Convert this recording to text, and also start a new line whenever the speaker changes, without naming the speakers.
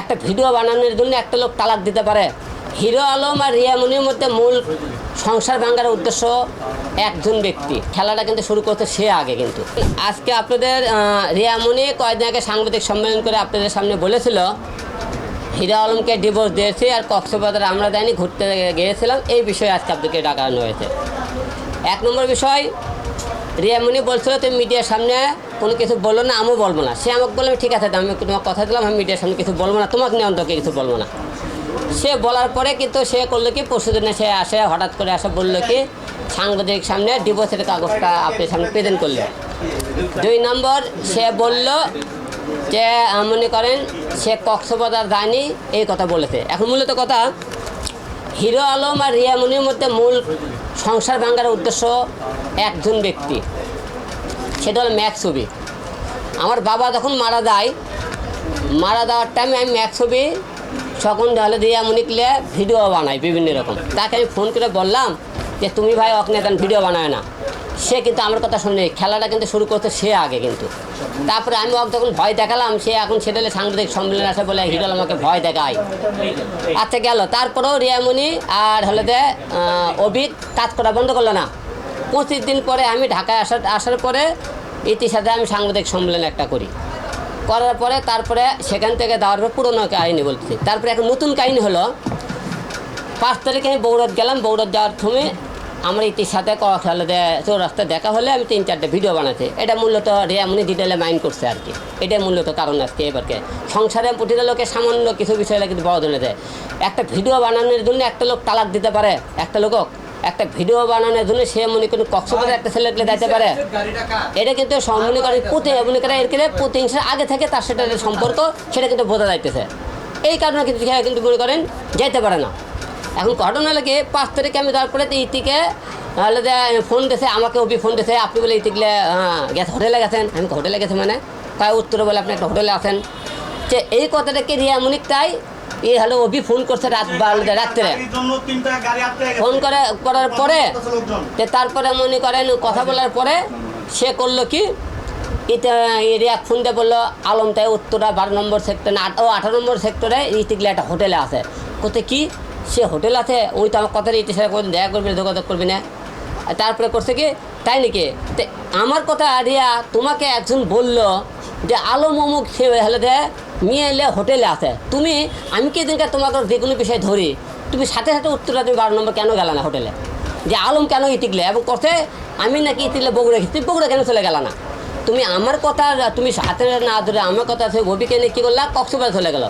একটা ভিডিও বানানোর জন্য একটা লোক তালাক দিতে পারে। হিরো আলম আর রিয়ামনির মধ্যে মূল সংসার ভাঙার উদ্দেশ্য একজন ব্যক্তি। খেলাটা কিন্তু শুরু করতে সে আগে কিন্তু। আজকে আপনাদের রিয়ামনি কয়েকদিন আগে সাংবাদিক সম্মেলন করে আপনাদের সামনে বলেছিল, হিরো আলমকে ডিভোর্স দিয়েছে আর কক্সবাজার আমরা দেয়নি ঘুরতে গিয়েছিলাম, এই বিষয়ে আজকে আপনাদেরকে ডাকানো হয়েছে। এক নম্বর বিষয় রিয়ামনি বলছিল, তুমি মিডিয়ার সামনে কোনো কিছু বলল না, আমিও বলব না। সে আমাকে বললাম ঠিক আছে, আমি তোমার কথা দিলাম, আমি মিডিয়ার সামনে কিছু বলব না, তোমাকে নিয়ে অন্তকে কিছু বলব না। সে বলার পরে কিন্তু সে করল কি পরশু দিনে সে আসে, হঠাৎ করে আসে, বলল কি, সাংবাদিক সামনে ডিভোর্সের কাগজটা আপনি সামনে প্রেজেন্ট করলে। দুই নম্বর, সে বলল যে মনে করেন, সে কক্সবাজার যায়নি, এই কথা বলেছে। এখন মূলত কথা হিরো আলম আর রিয়ামনির মধ্যে মূল সংসার ভাঙ্গার উদ্দেশ্য একজন ব্যক্তি। সেটা হলো ম্যাক ছবি আমার বাবা যখন মারা যায়, মারা যাওয়ার টাইমে আমি ম্যাক ছবি তখন হলে রিয়ামনিকলে ভিডিও বানাই, বিভিন্ন রকম। তাকে আমি ফোন করে বললাম যে, তুমি ভাই অকনেতান ভিডিও বানায় না। সে কিন্তু আমার কথা শুনে খেলাটা কিন্তু শুরু করতে সে আগে কিন্তু। তারপরে আমি ওকে যখন ভয় দেখালাম, সে এখন সেটা সাংবাদিক সম্মেলন আসে বলে, হিরো আলম আমাকে ভয় দেখায়। আচ্ছা গেল। তারপরেও রিয়ামণি আর হলে যে অভিক কাজ করা বন্ধ করল না। পঁচিশ দিন পরে আমি ঢাকায় আসার আসার পরে ইতির সাথে আমি সাংবাদিক সম্মেলন একটা করি। করার পরে তারপরে সেখান থেকে দেওয়ার পর পুরোনো কাহিনী বলতেছি তারপরে এখন নতুন কাহিনী হলো, পাঁচ তারিখে আমি বৌরত গেলাম বৌরত যাওয়ার সময় আমার ইতির সাথে যে চৌরাস্তায় দেখা হলে আমি তিন চারটে ভিডিও বানাতে এটা মূলত রিয়ামনি ডিটেলে মাইন্ড করছে আর কি। এটাই মূলত কারণ আজকে এবারকে। সংসারে প্রতিটা লোকে সামান্য কিছু বিষয় কিন্তু বড় ধরে দেয় একটা ভিডিও বানানোর জন্য একটা লোক তালাক দিতে পারে, একটা লোক একটা ভিডিও বানানোর জন্য সে মনে করেন কক্সবাজার একটা ছেলেকে দিতে পারে। এটা কিন্তু মনে করেন প্রতি মনে করেন এর কিন্তু প্রতিহিংসার আগে থেকে তার সাথে সম্পর্ক, সেটা কিন্তু বোঝা যাইতেছে। এই কারণে কিন্তু কিন্তু মনে করেন যেতে পারে না। এখন ঘটনা লাগে পাঁচ তারিখে আমি তারপরে তো ইতিকে হলে যে ফোন দিয়েছে আমাকে অভি ফোন দিয়েছে আপনি বলে ইতিকলে গেছে হোটেলে গেছেন। আমি হোটেলে গেছে মানে। তাই উত্তরে বলে আপনি একটা হোটেলে আছেন। যে এই কথাটাকে রিয়া মনিক তাই এই হলো অভি ফোন করছে রাত বারোটা রাত্রে। ফোন করে করার পরে যে তারপরে মনে করেন কথা বলার পরে সে করল কি ইতে এরিয়া ফোন দিয়ে বলল আলম তাই উত্তরা বারো নম্বর সেক্টর ও আঠারো নম্বর সেক্টরে ইতিকলে একটা হোটেলে আছে। কোথায় কি সে হোটেল আছে, ওই তো আমার কথাটা ইতি করবেন দেখা করবি না, যোগাযোগ করবি না। তারপরে করছে কি, তাই নাকি? আমার কথা আরিয়া, তোমাকে একজন বলল যে আলম অমুক সে হলে যে মেয়ে এলে হোটেলে আছে। তুমি, আমি কি দিনকার তোমাকে যে কোনো বিষয় ধরি? তুমি সাথে সাথে উত্তরা তুমি বারো নম্বর কেন গেলা না হোটেলে? যে আলম কেন ইতিকলে? এবং করছে, আমি নাকি ইতিকলে বগুড়া গেছি তুমি বগুড়া কেন চলে গেলা না? তুমি আমার কথা, তুমি সাথে না ধরে আমার কথা সে গবিকে নিয়ে কী করলা? কক্সবাজার চলে গেল।